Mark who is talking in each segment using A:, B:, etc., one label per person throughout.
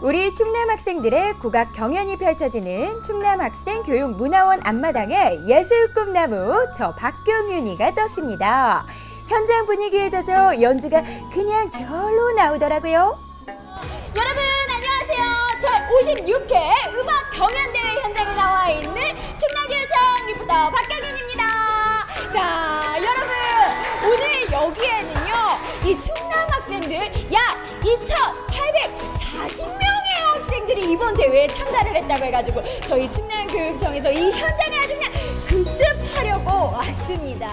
A: 우리 충남 학생들의 국악 경연이 펼쳐지는 충남 학생 교육 문화원 앞마당에 예술 꿈나무 저 박경윤이가 떴습니다. 현장 분위기에 젖어 연주가 그냥 절로 나오더라고요. 여러분 안녕하세요. 제 56회 음악 경연 대회 현장에 나와 있는 충남교육청 리포터 박경윤입니다. 자 여러분 오늘 여기에는요 이 충남 학생들 약 2,840명의 학생들 이 이번 대회에 참가를 했다고 해가지고 저희 충남교육청에서 이 현장을 아주 그냥 급습하려고 왔습니다.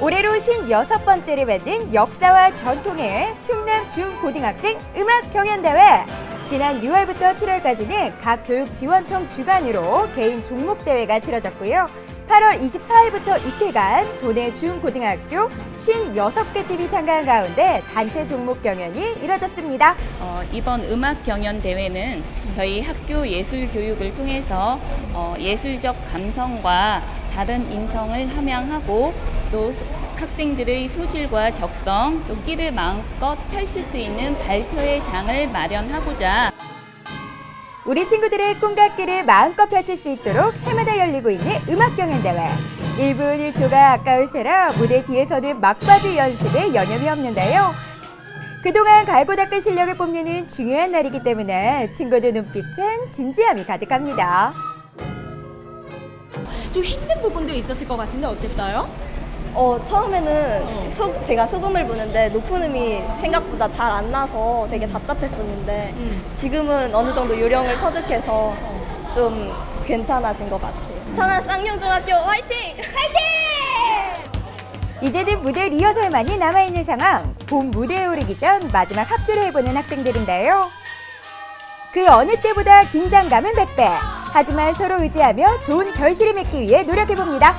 A: 올해로 56번째를 맞는 역사와 전통의 충남 중고등학생 음악 경연대회. 지난 6월부터 7월까지는 각 교육지원청 주관으로 개인 종목대회가 치러졌고요. 8월 24일부터 이틀간 도내 중고등학교 56개 팀이 참가한 가운데 단체 종목 경연이 이뤄졌습니다.
B: 어, 이번 음악 경연 대회는 저희 학교 예술 교육을 통해서 어, 예술적 감성과 다른 인성을 함양하고 또 소- 학생들의 소질과 적성, 또 끼를 마음껏 펼칠 수 있는 발표의 장을 마련하고자
A: 우리 친구들의 꿈과 끼를 마음껏 펼칠 수 있도록 해마다 열리고 있는 음악 경연 대회. 1분 1초가 아까울 세라 무대 뒤에서는 막바지 연습에 여념이 없는데요. 그동안 갈고 닦은 실력을 뽐내는 중요한 날이기 때문에 친구들 눈빛엔 진지함이 가득합니다.
C: 좀 힘든 부분도 있었을 것 같은데 어땠어요?
D: 어, 처음에는 소, 제가 소금을 부는데 높은 음이 생각보다 잘 안 나서 되게 답답했었는데 지금은 어느 정도 요령을 터득해서 좀 괜찮아진 것 같아요. 천안 쌍용중학교 화이팅! 화이팅!
A: 이제는 무대 리허설만이 남아있는 상황. 본 무대에 오르기 전 마지막 합주를 해보는 학생들인데요. 그 어느 때보다 긴장감은 100배. 하지만 서로 의지하며 좋은 결실을 맺기 위해 노력해봅니다.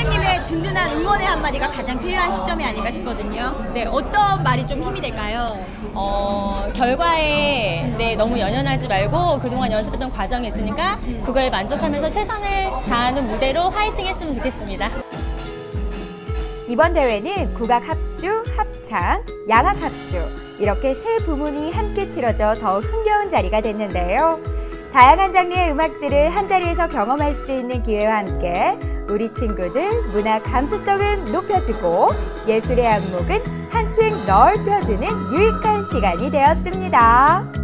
C: 선생님의 든든한 응원의 한마디가 가장 필요한 시점이 아닌가 싶거든요. 네, 어떤 말이 좀 힘이 될까요?
E: 어, 결과에 네, 너무 연연하지 말고 그동안 연습했던 과정이 있으니까 그거에 만족하면서 최선을 다하는 무대로 화이팅 했으면 좋겠습니다.
A: 이번 대회는 국악 합주, 합창, 양악 합주 이렇게 세 부문이 함께 치러져 더 흥겨운 자리가 됐는데요. 다양한 장르의 음악들을 한 자리에서 경험할 수 있는 기회와 함께 우리 친구들 문화 감수성은 높여주고 예술의 안목은 한층 넓혀주는 유익한 시간이 되었습니다.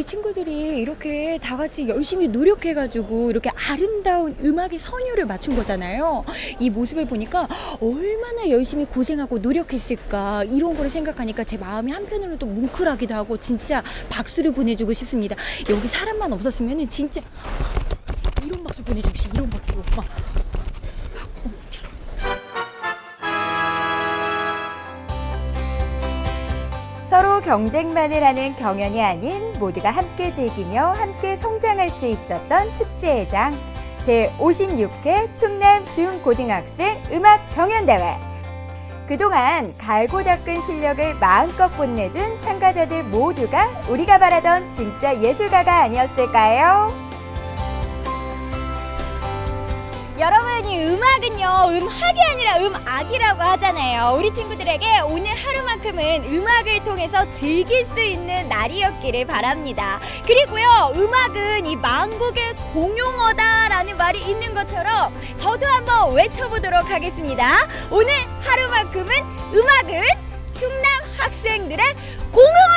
C: 우리 친구들이 이렇게 다 같이 열심히 노력해가지고 이렇게 아름다운 음악의 선율을 맞춘 거잖아요. 이 모습을 보니까 얼마나 열심히 고생하고 노력했을까 이런 거를 생각하니까 제 마음이 한편으로는 또 뭉클하기도 하고 진짜 박수를 보내주고 싶습니다. 여기 사람만 없었으면 진짜 이런 박수 보내주고 싶 이런 박수. 막.
A: 서로 경쟁만을 하는 경연이 아닌 모두가 함께 즐기며 함께 성장할 수 있었던 축제의 장 제56회 충남 중고등학생 음악 경연대회 그동안 갈고 닦은 실력을 마음껏 뽐내준 참가자들 모두가 우리가 바라던 진짜 예술가가 아니었을까요? 여러분 이 음악은요 음악이 아니라 음악이라고 하잖아요. 우리 친구들에게 오늘 하루만큼은 음악을 통해서 즐길 수 있는 날이었기를 바랍니다. 그리고요 음악은 이 만국의 공용어다라는 말이 있는 것처럼 저도 한번 외쳐보도록 하겠습니다. 오늘 하루만큼은 음악은 충남 학생들의 공흥